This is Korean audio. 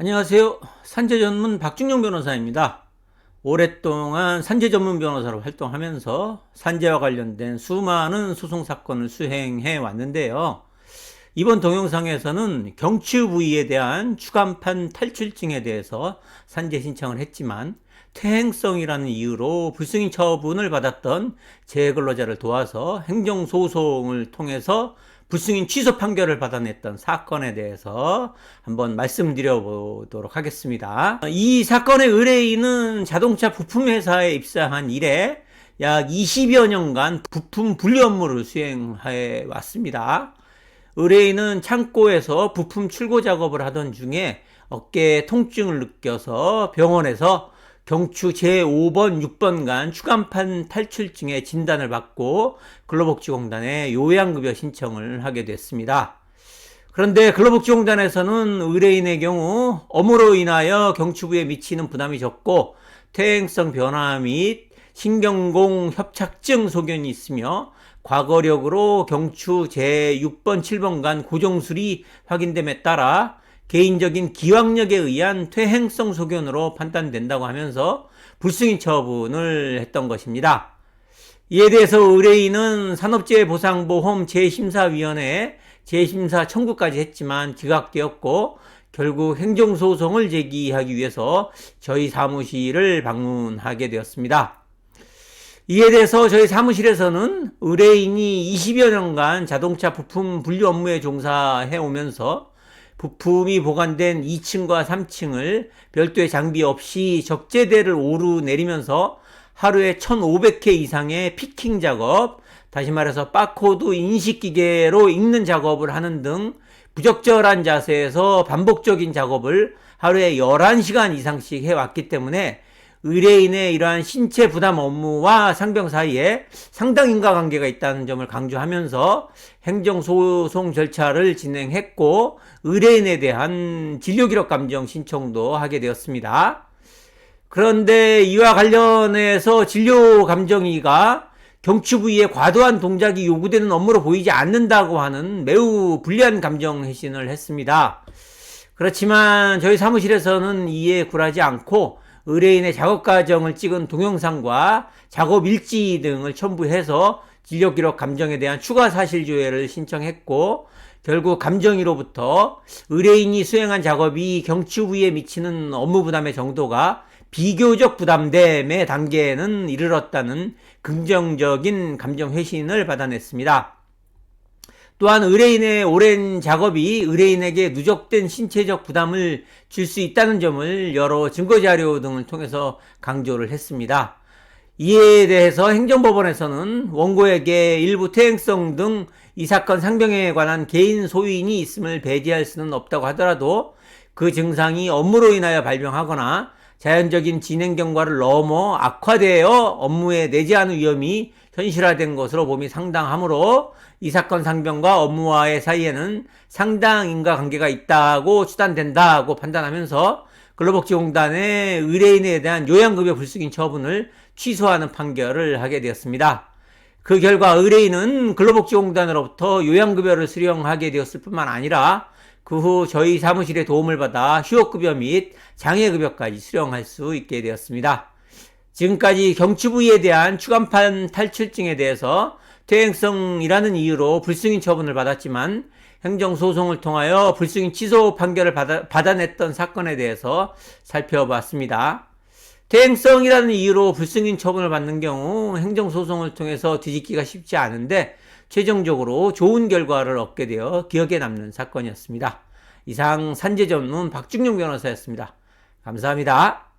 안녕하세요. 산재 전문 박중영 변호사입니다. 오랫동안 산재 전문 변호사로 활동하면서 산재와 관련된 수많은 소송 사건을 수행해 왔는데요. 이번 동영상에서는 경추 부위에 대한 추간판 탈출증에 대해서 산재 신청을 했지만 퇴행성이라는 이유로 불승인 처분을 받았던 재근로자를 도와서 행정소송을 통해서 불승인 취소 판결을 받아냈던 사건에 대해서 한번 말씀드려 보도록 하겠습니다. 이 사건의 의뢰인은 자동차 부품회사에 입사한 이래 약 20여 년간 부품 분류 업무를 수행해 왔습니다. 의뢰인은 창고에서 부품 출고 작업을 하던 중에 어깨에 통증을 느껴서 병원에서 경추 제5번, 6번간 추간판 탈출증의 진단을 받고 근로복지공단에 요양급여 신청을 하게 됐습니다. 그런데 근로복지공단에서는 의뢰인의 경우 업무로 인하여 경추부에 미치는 부담이 적고 퇴행성 변화 및 신경공 협착증 소견이 있으며 과거력으로 경추 제6번, 7번간 고정술이 확인됨에 따라 개인적인 기왕력에 의한 퇴행성 소견으로 판단된다고 하면서 불승인 처분을 했던 것입니다. 이에 대해서 의뢰인은 산업재해보상보험 재심사위원회에 재심사 청구까지 했지만 기각되었고 결국 행정소송을 제기하기 위해서 저희 사무실을 방문하게 되었습니다. 이에 대해서 저희 사무실에서는 의뢰인이 20여 년간 자동차 부품 분류 업무에 종사해 오면서 부품이 보관된 2층과 3층을 별도의 장비 없이 적재대를 오르내리면서 하루에 1,500회 이상의 피킹 작업, 다시 말해서 바코드 인식기계로 읽는 작업을 하는 등 부적절한 자세에서 반복적인 작업을 하루에 11시간 이상씩 해왔기 때문에 의뢰인의 이러한 신체 부담 업무와 상병 사이에 상당 인과관계가 있다는 점을 강조하면서 행정소송 절차를 진행했고 의뢰인에 대한 진료기록 감정 신청도 하게 되었습니다. 그런데 이와 관련해서 진료 감정이가 경추 부위에 과도한 동작이 요구되는 업무로 보이지 않는다고 하는 매우 불리한 감정 회신을 했습니다. 그렇지만 저희 사무실에서는 이에 굴하지 않고 의뢰인의 작업 과정을 찍은 동영상과 작업 일지 등을 첨부해서 진료 기록 감정에 대한 추가 사실 조회를 신청했고 결국 감정이로부터 의뢰인이 수행한 작업이 경추 부위에 미치는 업무 부담의 정도가 비교적 부담됨의 단계에는 이르렀다는 긍정적인 감정 회신을 받아냈습니다. 또한 의뢰인의 오랜 작업이 의뢰인에게 누적된 신체적 부담을 줄 수 있다는 점을 여러 증거자료 등을 통해서 강조를 했습니다. 이에 대해서 행정법원에서는 원고에게 일부 퇴행성 등 이 사건 상병에 관한 개인 소인이 있음을 배제할 수는 없다고 하더라도 그 증상이 업무로 인하여 발병하거나 자연적인 진행 경과를 넘어 악화되어 업무에 내재하는 위험이 현실화된 것으로 봄이 상당하므로 이 사건 상병과 업무와의 사이에는 상당 인과관계가 있다고 추단된다고 판단하면서 근로복지공단의 의뢰인에 대한 요양급여 불승인 처분을 취소하는 판결을 하게 되었습니다. 그 결과 의뢰인은 근로복지공단으로부터 요양급여를 수령하게 되었을 뿐만 아니라 그 후 저희 사무실의 도움을 받아 휴업급여 및 장애급여까지 수령할 수 있게 되었습니다. 지금까지 경추 부위에 대한 추간판 탈출증에 대해서 퇴행성이라는 이유로 불승인 처분을 받았지만 행정소송을 통하여 불승인 취소 판결을 받아, 받아냈던 사건에 대해서 살펴봤습니다. 퇴행성이라는 이유로 불승인 처분을 받는 경우 행정소송을 통해서 뒤집기가 쉽지 않은데 최종적으로 좋은 결과를 얻게 되어 기억에 남는 사건이었습니다. 이상 산재 전문 박중용 변호사였습니다. 감사합니다.